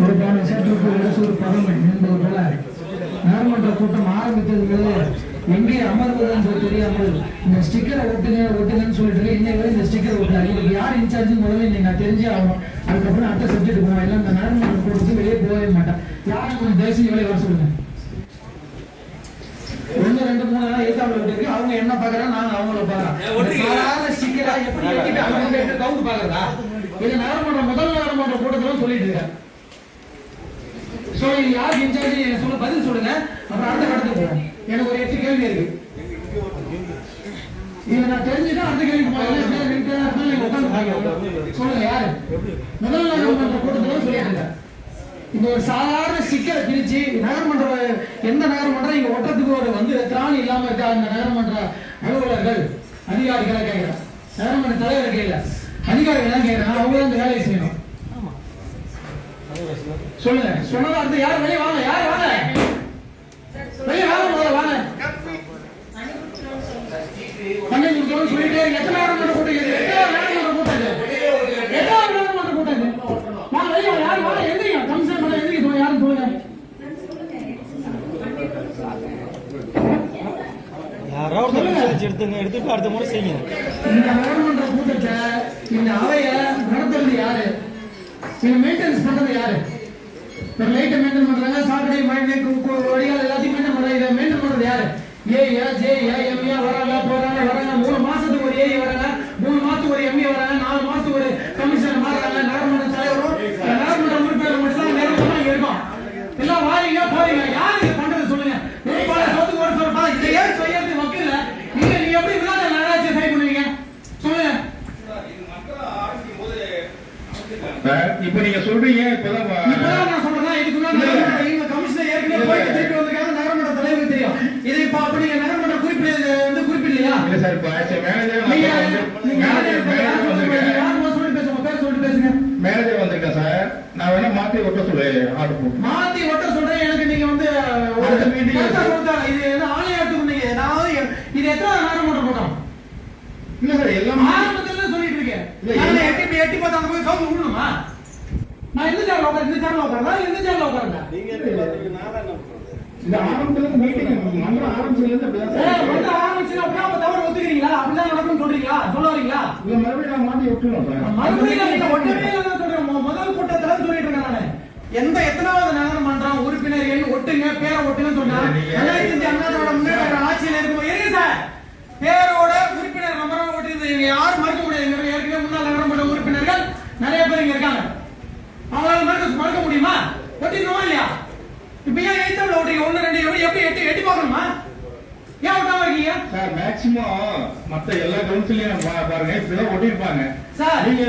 ஒரு போன விஷயத்துக்கு ஒரு பதம் என்பது போல நகர்மன்ற கூட்டம் ஆரம்பித்தது எங்கே அமர்வதுன்னு சொல்லி தெரியாமல் இந்த ஸ்டிக்கரை ஒட்டுங்க ஒட்டுங்கன்னு சொல்லிட்டு இன்னைக்கு வரை இந்த ஸ்டிக்கர் ஒட்டாரு இதுக்கு யார் இன்சார்ஜ் முதல்ல இன்னைக்கு நான் தெரிஞ்சே ஆகணும். அதுக்கப்புறம் அடுத்த சப்ஜெக்ட் போவோம். இல்லை இந்த நகர்மன்ற கூட்டத்துக்கு வெளியே போகவே மாட்டேன். யாரும் கொஞ்சம் தயவுசெய்து வெளியே வர சொல்லுங்க? ஒன்று ரெண்டு மூணு நாள் எதிர்த்தாப்புல இருக்கு. அவங்க என்ன பாக்குறாங்க நாங்க அவங்கள பாக்குறோம் சாதாரண ஸ்டிக்கரா எப்படி அவங்க கவுந்து பாக்குறதா இது நகரமன்ற முதல் நகரமன்ற கூட்டத்துல சொல்லிட்டு இருக்கேன் சோ இது யாருக்கு இன்சார்ஜ் சொல்ல பதில் சொல்லுங்க. அப்புறம் அடுத்த கட்டத்துக்கு போவோம். எனக்கு ஒரு எட்டு கேள்வி இருக்கு. இதை நான் தெரிஞ்சுட்டா அடுத்த கேள்வி சொல்லுங்க யாரு? முதல் நகரமன்ற கூட்டத்துல சொல்லிட்டு இருக்கேன் இந்த ஒரு சாதாரண ஸ்டிக்கரை பிரிச்சு நகரமன்ற எந்த நகரமன்றம் இங்க ஒட்டத்துக்கு ஒரு வந்து திராணி இல்லாம இருக்கா அந்த நகரமன்ற அலுவலர்கள் அதிகாரிகளை கேட்கிறேன் நகரமன்ற தலைவர் கேட்கல அதிகாரிகள் தான் கேட்கிறேன் அவங்க தான் இந்த வேலையை செய்யணும். சொல்லுங்க. சொன்னதா அடுத்து யார் வெளியே வாங்க? யார் வாங்க? வெளியே வாங்க முதல்ல வாங்க. பண்ணி கொடுத்தோம் சொல்லிட்டே இருக்கு. எத்தனை நகரமன்ற கூட்டம் இது எத்தனை நகரமன்ற கூட்டம் இது எத்தனை நகரமன்ற கூட்டம் இது வாங்க வெளியே வாங்க யார் வாங்க எந்திரிங்க கமிஷன் பண்ண எந்திரிக்க சொல்லுங்க யாரும் சொல்லுங்க யாரோ ஒருத்தர் வச்சு எடுத்துங்க எடுத்துட்டு அடுத்த முறை செய்யுங்க. இந்த நகரமன்ற கூட்டத்தை இந்த அவைய நடத்துறது யாரு? இதை மெயின்டெனன்ஸ் பண்றது யாரு? ஒரு லைட்டை மெயின்டைன் பண்றாங்க சாக்கடை மழை வடிகால் எல்லாத்தையும் மெயின்டைன் பண்றாங்க இதை மெயின்டைன் பண்றது யாரு? ஏ ஜே ஏ எம்ஏ வராங்க போறாங்க வராங்க மூணு மாசத்துக்கு ஒரு ஏஐ வராங்க மூணு மாசத்துக்கு ஒரு எம்ஏ வராங்க நாலு மாசத்துக்கு ஒரு கமிஷனர் மாறுறாங்க நகரமன்ற தலைவரும் இந்த நகரமன்ற உறுப்பினர் மட்டும் தான் நேரம் இங்க இருக்கும் எல்லாம் வாரீங்க போறீங்க யாரு இது பண்றது சொல்லுங்க ஒரு பல சொத்துக்கு ஒரு சொல்றா இதை ஏன் செய்யறது வக்கீல நீங்க நீங்க எப்படி விளையாட நகராட்சியை சரி பண்ணுவீங்க சொல்லுங்க இப்ப நீங்க சொல்றீங்க இப்பதான் இப்பதான் நான் சொல்றேன். இதுக்கு முன்னாடி நகரமன்ற இவங்க கமிஷனர் ஏற்கனவே போயிட்டு திருப்பி வந்திருக்காங்க நகரமன்ற தலைவருக்கு தெரியும். இதை இப்ப அப்ப நீங்க நகரமன்ற குறிப்பிட வந்து குறிப்பிடலையா? இல்ல சார் இப்ப மேனேஜர் மேனேஜர் வந்திருக்கேன் சார். நான் வேணா மாத்தி ஒட்ட சொல்லு ஆர்டர் போட்டு. மாத்தி ஒட்ட சொல்றேன். எனக்கு நீங்க வந்து. இது என்ன ஆணையாட்டு நீங்க நான் வந்து இது எத்தனை நகரமன்ற கூட்டம் இல்ல சார் எல்லாமே ஆரம்பத்துல சொல்லிட்டு இருக்கேன். எட்டி எட்டி பார்த்து அங்க போய் கவுந்து விடணுமா நான் எந்த சேர்ல உட்கார இந்த சேர்ல உட்காரா எந்த சேர்ல உட்காருங்க இந்த ஆரம்பத்துல மீட்டிங் மந்திரம் ஆரம்பிச்சதுல இருந்து அப்படிதான் ஏய், சார். வந்து ஆரம்பிச்சு அப்படியே அப்ப தவறு ஒத்துக்கிறீங்களா? அப்படிதான் நடக்கும்னு சொல்றீங்களா? சொல்ல வரீங்களா இல்ல மறுபடியும் நான் மாத்தி விட்டுருவோம் மறுபடியும் நீங்க ஒட்டவே சொல்றேன். முதல் கூட்டத்துல சொல்லிட்டு இருக்கேன் நானு. எந்த எத்தனாவது நகரமன்றம் உறுப்பினர் எண் ஒட்டுங்க பேரை ஒட்டுங்கன்னு சொன்னா ரெண்டாயிரத்தி அண்ணாதோட முன்னேற்ற ஆட்சியில் இருக்கும்போது இருங்க சார் பேரோட உறுப்பினர் நம்பரும் ஒட்டிருந்தது இங்க யாரும் மறுக்க முடியாது இங்க ஏற்கனவே முன்னாள் நகரமன்ற உறுப்பினர்கள் நிறைய பேர் இங்க இருக்காங்க அவங்களால மறுக்க மறுக்க முடியுமா ஒட்டிக்கணுமா இல்லையா இப்ப ஏன் ஒட்டிங்க ஒண்ணு ரெண்டு எப்படி எப்படி எட்டி எட்டி பார்க்கணுமா ஏன் ஒட்டாம இருக்கீங்க? சார் மேக்ஸிமம் மத்த எல்லா கவுன்சிலையும் பாருங்க இப்படிதான் ஒட்டிருப்பாங்க சார் நீங்க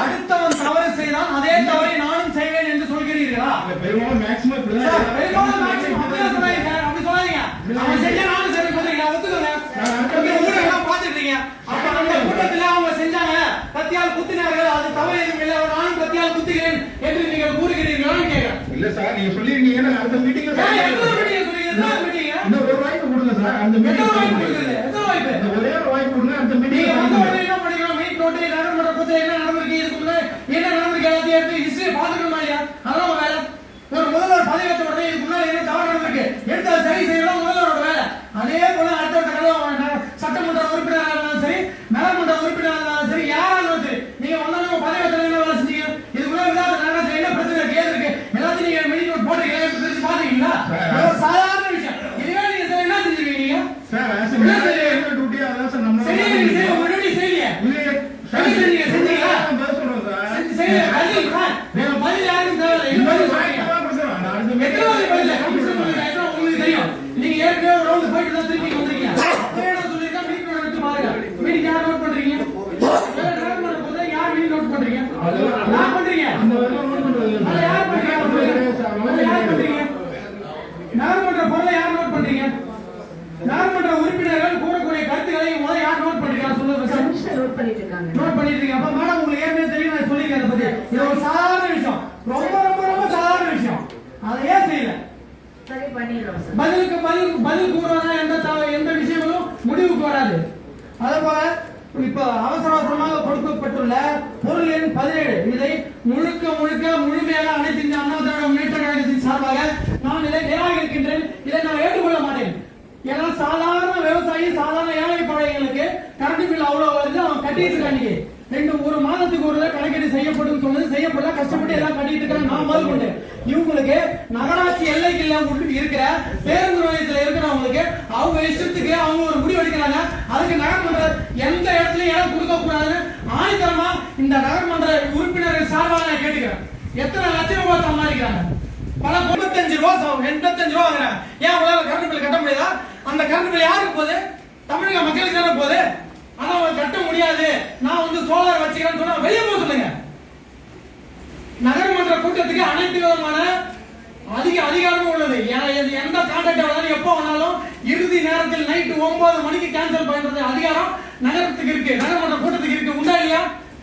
அடுத்தவன் தவறு செய்தால் அதே தவறை நானும் செய்வேன் என்று சொல்கிறீர்களா? பெரும்பாலும் மேக்ஸிமம் இப்படிதான் பெரும்பாலும் maximum அப்படிதான் சொல்லாதீங்க சார், அப்படி சொல்லாதீங்க. அவன் செஞ்சா நானும் சரி சொல்றீங்க, ஊடகம்லாம் பார்த்துட்டு இருக்கீங்க. அப்ப அந்த கூட்டத்துல அவங்க செஞ்சாங்க, கத்தியால் குத்தினார்கள், அது தவறு எதுவும் இல்லை, நானும் கத்தியால் குத்துகிறேன் என்று நீங்கள் கூறுகிறீர்களான்னு கேட்கிறேன். இல்ல சார் நீங்க சொல்லிருக்கீங்கன்னா அடுத்த மீட்டிங்ல? இன்னும் ஒரு வாய்ப்பு கொடுங்க சார். அந்த மீட்டிங் வாய்ப்பு? இந்த ஒரே ஒரு வாய்ப்பு கொடுங்க. அந்த மீட்டிங் என்ன நடந்திருக்கு, இதுக்கு முன்னாடி என்ன நடந்திருக்கு எல்லாத்தையும் எடுத்து history பார்த்துக்கணுமா இல்லையா? அதான் உங்க வேலை. ஒரு முதல்வர் பதவியேற்ற உடனே இதுக்கு முன்னாடி என்ன தவறு நடந்திருக்கு? எடுத்து அதை சரி செய்யணும் முதல்வரோட வேலை. அதே போல அடுத்தடுத்த கலவரம் சட்டமன்ற உறுப்பினராக இருந்தாலும் சரி நகரமன்ற உறுப்பினராக இருந்தாலும் சரி யாரா இருந்தாலும் சரி நீங்க வந்தோடனே உங்க பதவியேற்ற என்ன வேலை செஞ்சீங்க இதுக்கு முன்னாடி விவாத நகரத்தில் என்ன பிரச்சனை இருக்கு ஏது இருக்கு எல்லாத்தையும் நீங்க மீட்டிங் நோட் போட்டுருக்கீங்க பிரிச்சு பாத்துக்கீங்களா இது ஒரு சாதாரண விஷயம் இதுவே நீங்க சரி என்ன செஞ்சிருக்கீங்க நீங்க சார் ஆஸ் மேனேஜர் டியூட்டி அதான் சார் நம்ம சரி நீங்க சரி உங்க duty செய்யுங்க இல்லையே சரி, சரி, நீங்க செஞ்சீங்களா? பதில் சொல்றேன் சார் சரி, சரி, பதில் சார். வேற பதில் யாருக்கும் தேவையில்லை. இது பதில் சொல்றீங்க. எத்தனாவது பதில்? கமிஷன் பதில் எத்தனை உங்களுக்கு தெரியும். நீங்க ஏற்கனவே ஒரு round போயிட்டு தான் திருப்பி வந்திருக்கீங்க. நான் சொல்லியிருக்கேன், எடுத்து பாருங்க. meeting யார் note பண்றீங்க? போது யார் meeting note பண்றீங்க? யார் பண்றீங்க? அதை யார் பண்றீங்க? யார் பண்றீங்க? நகரமன்ற பொருளை யார் note பண்றீங்க? நகரமன்ற உறுப்பினர்கள் கூறக்கூடிய கருத்துக்களை முதல்ல யார் note பண்றீங்க? சொல்லுங்க சார். நோட் பண்ணிட்டு இருக்காங்க நோட் பண்ணிட்டு இருக்கீங்க. அப்ப மேடம் உங்களுக்கு ஏற்கனவே தெரியும் நான் சொல்லியிருக்கேன் அதை பத்தி. இது ஒரு சாதாரண விஷயம். ரொம்ப ரொம்ப ரொம்ப சாதாரண விஷயம். அதை ஏன் செய்யல? பதிலுக்கு பதில் பதில் கூறுவதா எந்த எந்த விஷயங்களும் முடி இப்ப அவசர அவசரமாக கொடுக்கப்பட்டுள்ள பொருள் எண் பதினேழு இதை முழுக்க முழுக்க முழுமையாக அனைத்து இந்த அண்ணா திராவிட முன்னேற்ற கழகத்தின் சார்பாக நான் இதை நிராகரிக்கின்றேன் இதை நான் ஏற்றுக்கொள்ள மாட்டேன். ஏன்னா சாதாரண விவசாயி சாதாரண ஏழை பாழைகளுக்கு கரண்ட் பில் அவ்வளவு வருது அவன் கட்டிட்டு இருக்காங்க ரெண்டு ஒரு மாதத்துக்கு ஒரு கணக்கீடு செய்யப்படும் சொன்னது செய்யப்படல கஷ்டப்பட்டு எல்லாம் கட்டிட்டு இருக்காங்க நான் முதல் கொண்டு. இவங்களுக்கு நகராட்சி எல்லைக்குள்ள கொடுத்துட்டு இருக்கிற பேருந்து நிலையத்தில் இருக்கிறவங்களுக்கு அவங்க இஷ்டத்துக்கு அவங்க ஒரு முடிவு எடுக்கிறாங்க. அதுக்கு நகர்மன்ற எந்த இடத்துலையும் இடம் கொடுக்க கூடாதுன்னு ஆணித்தரமா இந்த நகர்மன்ற உறுப்பினர்கள் சார்பாக நான் கேட்டுக்கிறேன். எத்தனை லட்சம் ரூபாய் சம்பாதிக்கிறாங்க? பல தொண்ணூத்தஞ்சு ரூபாய் எண்பத்தஞ்சு ரூபா வாங்குறேன் ஏன் உங்களால் கரண்ட் பில் கட்ட முடியாதா? அந்த கரண்ட் பில் யாருக்கு போகுது? தமிழக மக்களுக்கு தானே போகுது. ஆனா அவங்க கட்ட முடியாது. நான் வந்து சோலார் வச்சுக்கிறேன்னு சொன்னா வெளியே போக சொல்லுங்க. நகரமன்ற கூட்டத்துக்கு அனைத்து விதமான அதிக அதிகாரமும் உள்ளது. ஏன்னா எந்த கான்டாக்ட் வேணாலும் எப்போ வேணாலும் இறுதி நேரத்தில் நைட்டு ஒன்பது மணிக்கு கேன்சல் பண்றது அதிகாரம். நகரத்துக்கு இருக்கு. நகரமன்ற கூட்டத்துக்கு இருக்கு. உண்டா இல்லையா?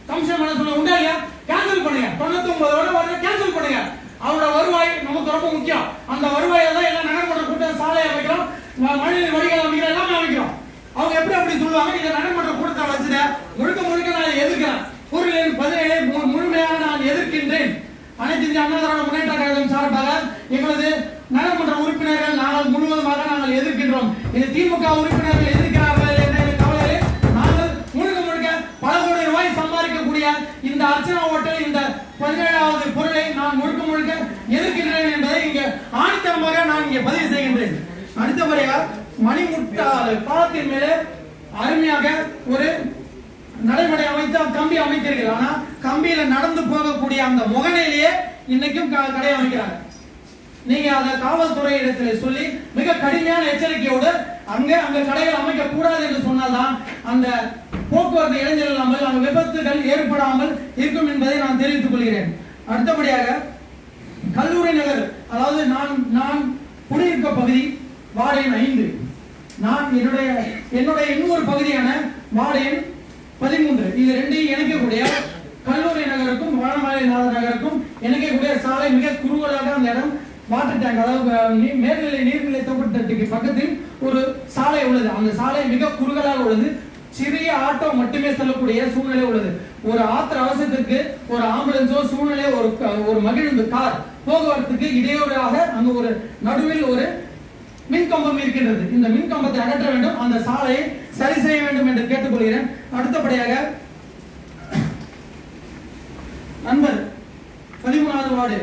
கமிஷன் பண்ண சொல்ல உண்டா இல்லையா? கேன்சல் பண்ணுங்க. தொண்ணூத்தி ஒன்பதோட வந்து கேன்சல் பண்ணுங்க. அவரோட வருவாய் நமக்கு ரொம்ப முக்கியம். அந்த வருவாயை தான் எல்லாம் நகரமன்ற கூட்டம் சாலையை அமைக்கிறோம். ம- மழைநீர் அமைக்கிறோம் எல்லாமே அமைக்கிறோம். அவங்க எப்படி அப்படி சொல்லுவாங்க? இந்த நகரமன்ற கூட்டத்தை வச்சுட்டு முழுக்க முழுக்க நான் எதிர்க்கிறேன். பொருளின் எண் பதினேழு மு- முழுமையாக நான் எதிர்க்கின்றேன். அனைத்து இந்திய அண்ணா திராவிட முன்னேற்ற கழகம் சார்பாக எங்களது நகரமன்ற உறுப்பினர்கள் நாங்கள் முழுவதுமாக நாங்கள் எதிர்க்கின்றோம். இது திமுக உறுப்பினர்கள் எதிர்க்கிறார்கள் என்ற எங்கள் நாங்கள் முழுக்க முழுக்க பல கோடி ரூபாய் சம்பாதிக்கக்கூடிய இந்த அர்ச்சனா ஹோட்டல் இந்த பதினேழாவது பொருளை நான் முழுக்க முழுக்க எதிர்க்கின்றேன் என்பதை இங்கே ஆணித்தரமாக நான் இங்கே பதிவு செய்கின்றேன். அடுத்தபடியாக மணிமுட்டாள் பாலத்தின் மேலே அருமையாக ஒரு நடைமுறை அமைத்து கம்பி அமைத்தீர்கள் ஆனால் கம்பியில நடந்து போகக்கூடிய அந்த முகநிலையே இன்னைக்கும் க- கடை அமைக்கிறாங்க. நீங்க அதை காவல்துறை இடத்துல சொல்லி மிக கடுமையான எச்சரிக்கையோடு அங்க அங்க கடைகள் அமைக்க கூடாது என்று சொன்னால்தான் அந்த போக்குவரத்து இளைஞர் இல்லாமல் அந்த விபத்துகள் ஏற்படாமல் இருக்கும் என்பதை நான் தெரிவித்துக் கொள்கிறேன். அடுத்தபடியாக கல்லூரி நகர் அதாவது நான் நான் குடியிருக்க பகுதி வார்டு எண் ஐந்து. நான் என்னுடைய என்னுடைய இன்னொரு பகுதியான வார்டு எண் பதிமூன்று. இது ரெண்டையும் இணைக்கக்கூடிய நகருக்கும் வடமலை நகருக்கும் இணைக்கக்கூடிய சாலை மிக குறுகலாக அந்த இடம் வாட்டர் டேங்க் அதாவது மேல்நிலை நீர்நிலை தொகுட்டத்துக்கு பக்கத்தில் ஒரு சாலை உள்ளது. அந்த சாலை மிக குறுகலாக உள்ளது. சிறிய ஆட்டோ மட்டுமே செல்லக்கூடிய சூழ்நிலை உள்ளது. ஒரு ஆத்திர அவசியத்திற்கு ஒரு ஆம்புலன்ஸோ சூழ்நிலை ஒரு ஒரு மகிழ்ந்து கார் போக்குவரத்துக்கு இடையூறாக அங்கு ஒரு நடுவில் ஒரு மின் கம்பம் இருக்கின்றது. இந்த மின் கம்பத்தை அகற்ற வேண்டும். அந்த சாலையை சரி செய்ய வேண்டும் என்று கேட்டுக்கொள்கிறேன். அடுத்தபடியாக நண்பர் பதிமூணாவது வார்டு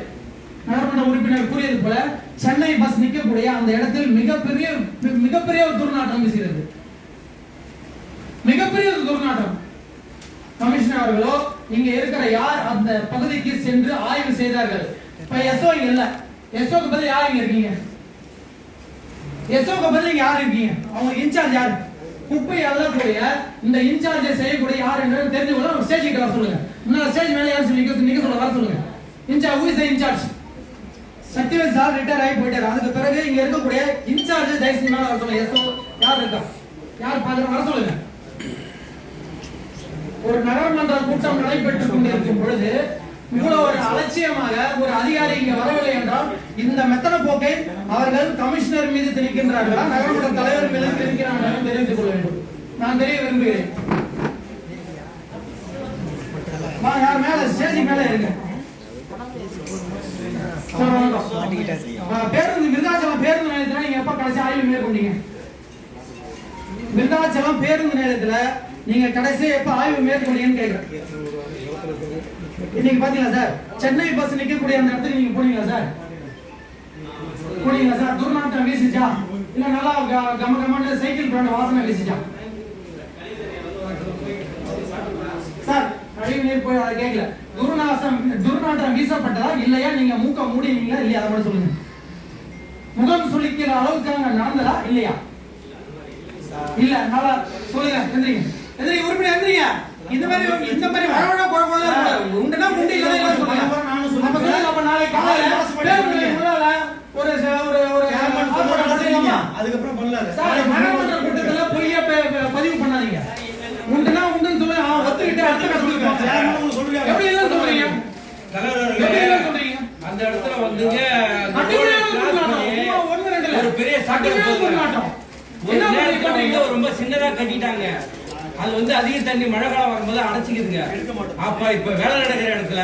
நகர்மன்ற உறுப்பினர் கூறியது போல சென்னை பஸ் நிற்கக்கூடிய அந்த இடத்தில் மிகப்பெரிய மிகப்பெரிய ஒரு துர்நாற்றம் வீசுகிறது. மிகப்பெரிய ஒரு துர்நாற்றம். கமிஷனர் அவர்களோ இங்க இருக்கிற யார் அந்த பகுதிக்கு சென்று ஆய்வு செய்தார்கள்? இப்ப எஸ்ஓ இங்க இல்ல. எஸ்ஓக்கு பதில் யார் இங்க இருக்கீங்க? எஸ்ஓக்கு பதில் இங்க யார் இருக்கீங்க? அவங்க இன்சார்ஜ் யாரு? குப்பை அள்ளக்கூடிய இந்த இன்சார்ஜை செய்யக்கூடிய யார் என்று தெரிஞ்சு கொள்ள ஒரு ஸ்டேஜ் கிட்ட வர சொல்லுங்க. இன்னொரு ஸ்டேஜ் மேல யார் சொல்லி நிக்க சொல்ல வர சொல்லுங்க. Incharge who is incharge Sathyavel sir retire ஆகி போயிட்டாரு. அதுக்கு பிறகு இங்க இருக்கக்கூடிய இன்சார்ஜ் தயவுசெய்து மேல வர சொல்லுங்க. எஸ்ஓ யார் இருக்கா? யார் பாக்குற வர சொல்லுங்க. ஒரு நகரமன்ற கூட்டம் நடைபெற்றுக் கொண்டிருக்கும் பொழுது இவ்வளவு ஒரு அலட்சியமாக ஒரு அதிகாரி இங்க வரவில்லை என்றால் இந்த மெத்தன போக்கை அவர்கள் கமிஷனர் மீது திணிக்கின்றார்களா? நகரமன்ற தலைவர் மீது திணிக்கிறார்களா தெரிந்து கொள்ள வேண்டும். நான் தெரிய விரும்புகிறேன். யார் மேல? ஸ்டேஜ் மேல இருங்க. பேருந்து விருதாச்சலம் பேருந்து நிலையத்துல நீங்க எப்ப கடைசி ஆய்வு மேற்கொண்டீங்க? விருதாச்சலம் பேருந்து நிலையத்துல நீங்க கடைசி எப்ப ஆய்வு மேற்கொண்டீங்கன்னு கேக்குறேன். இன்னைக்கு பாத்தீங்களா சார்? சென்னை பஸ் நிக்கக்கூடிய அந்த இடத்துக்கு நீங்க போனீங்களா சார்? போனீங்களா சார்? துர்நாற்றம் வீசிச்சா? இல்ல நல்லா க- கம கமன்னு சைக்கிள் பிராண்ட் வாசனை வீசிச்சா? சார் கழிவுநீர் போய் அதை கேட்கல துர்நாசம் துர்நாற்றம் வீசப்பட்டதா இல்லையா? நீங்க மூக்க மூடினீங்களா இல்லையா? அதை மட்டும் சொல்லுங்க. முகம் சுளிக்கிற அளவுக்கு அங்க நடந்ததா இல்லையா? இல்ல நல்லா சொல்லுங்க. எந்திரிங்க. எந்திரிங்க உறுப்பினர் எந்திரிங்க. இந்த மாதிரி இந்த மாதிரி வரவழ குழப்பம் உண்டுனா உண்டு இல்ல இல்ல சொல்லுங்க. அப்ப சொல்லுங்க அப்ப நாளை காலையில ஒரு ச- ஒரு ஒரு நடத்தலாமா? அதுக்கப்புறம் பண்ணல சார் கூட்டத்துல பொய்யா பதிவு பண்ணாதீங்க. உண்டுனா உண்டுன்னு சொல்லுங்க. ஆ, ஒத்துக்கிட்டு அடுத்த கட்டத்துக்கு சொல்லுங்க. எப்படி எல்லாம் சொல்றீங்க? சொல்றீங்க? அந்த இடத்துல வந்துங்க. ஒரு பெரிய சட்டம் பண்றீங்க? வந்து ரொம்ப சின்னதா கட்டிட்டாங்க. அது வந்து அதிக தண்ணி மழை காலம் வரும்போது அடைச்சிக்குதுங்க. அப்ப இப்ப வேலை நடக்கிற இடத்துல